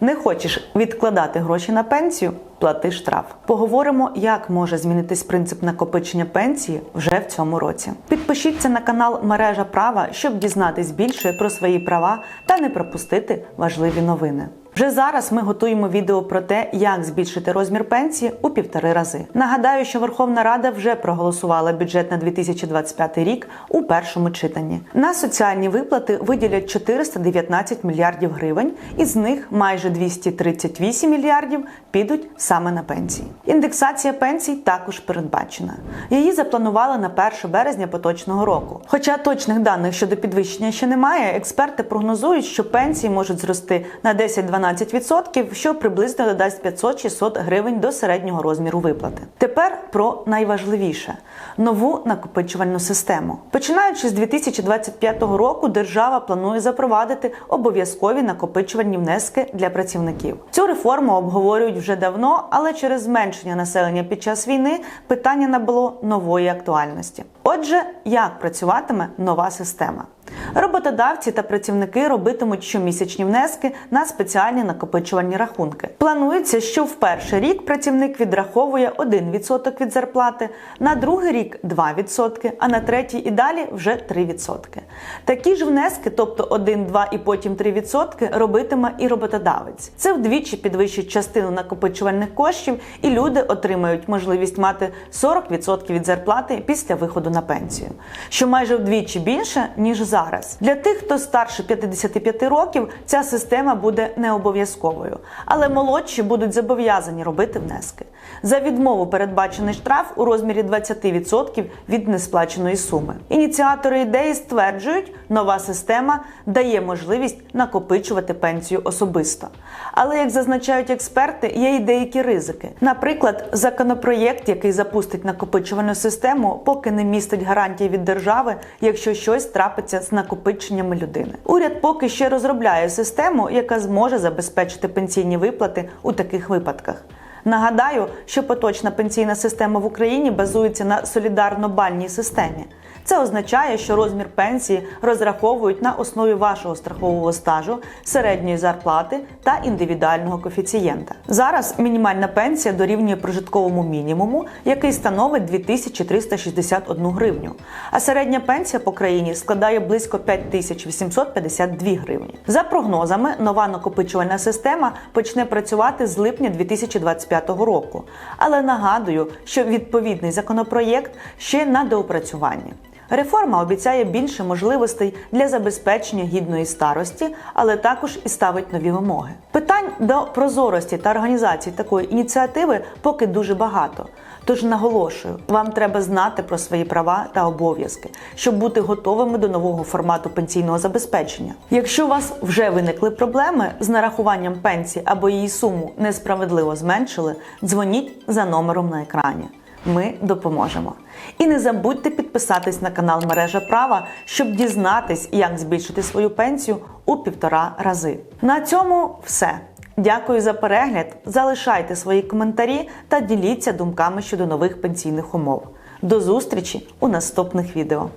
Не хочеш відкладати гроші на пенсію? Плати штраф. Поговоримо, як може змінитись принцип накопичення пенсії вже в цьому році. Підпишіться на канал Мережа Права, щоб дізнатись більше про свої права та не пропустити важливі новини. Вже зараз ми готуємо відео про те, як збільшити розмір пенсії у півтори рази. Нагадаю, що Верховна Рада вже проголосувала бюджет на 2025 рік у першому читанні. На соціальні виплати виділять 419 мільярдів гривень, із них майже 238 мільярдів підуть саме на пенсії. Індексація пенсій також передбачена. Її запланували на 1 березня поточного року. Хоча точних даних щодо підвищення ще немає, експерти прогнозують, що пенсії можуть зрости на 10-12%, що приблизно додасть 500-600 гривень до середнього розміру виплати. Тепер про найважливіше нову накопичувальну систему. Починаючи з 2025 року, держава планує запровадити обов'язкові накопичувальні внески для працівників. Цю реформу обговорюють вже давно, але через зменшення населення під час війни питання набуло нової актуальності. Отже, як працюватиме нова система? Роботодавці та працівники робитимуть щомісячні внески на спеціальні накопичувальні рахунки. Планується, що в перший рік працівник відраховує 1% від зарплати, на другий рік 2%, а на третій і далі вже 3%. Такі ж внески, тобто 1, 2 і потім 3%, робитиме і роботодавець. Це вдвічі підвищить частину накопичувальних коштів, і люди отримають можливість мати 40% від зарплати після виходу на пенсію, що майже вдвічі більше ніж зараз. Для тих, хто старше 55 років, ця система буде не обов'язковою, але молодші будуть зобов'язані робити внески. За відмову передбачений штраф у розмірі 20% від несплаченої суми. Ініціатори ідеї стверджують, нова система дає можливість накопичувати пенсію особисто. Але як зазначають експерти, є й деякі ризики. Наприклад, законопроєкт, який запустить накопичувальну систему, поки не містить гарантії від держави, якщо щось трапиться з накопиченнями людини. Уряд поки ще розробляє систему, яка зможе забезпечити пенсійні виплати у таких випадках. Нагадаю, що поточна пенсійна система в Україні базується на солідарно-бальній системі. Це означає, що розмір пенсії розраховують на основі вашого страхового стажу, середньої зарплати та індивідуального коефіцієнта. Зараз мінімальна пенсія дорівнює прожитковому мінімуму, який становить 2361 гривню. А середня пенсія по країні складає близько 5852 гривні. За прогнозами, нова накопичувальна система почне працювати з липня 2025 року. Але нагадую, що відповідний законопроєкт ще на доопрацюванні. Реформа обіцяє більше можливостей для забезпечення гідної старості, але також і ставить нові вимоги. Питань до прозорості та організації такої ініціативи поки дуже багато. Тож наголошую, вам треба знати про свої права та обов'язки, щоб бути готовими до нового формату пенсійного забезпечення. Якщо у вас вже виникли проблеми з нарахуванням пенсії або її суму несправедливо зменшили, дзвоніть за номером на екрані. Ми допоможемо. І не забудьте підписатись на канал Мережа Права, щоб дізнатись, як збільшити свою пенсію у півтора рази. На цьому все. Дякую за перегляд. Залишайте свої коментарі та діліться думками щодо нових пенсійних умов. До зустрічі у наступних відео.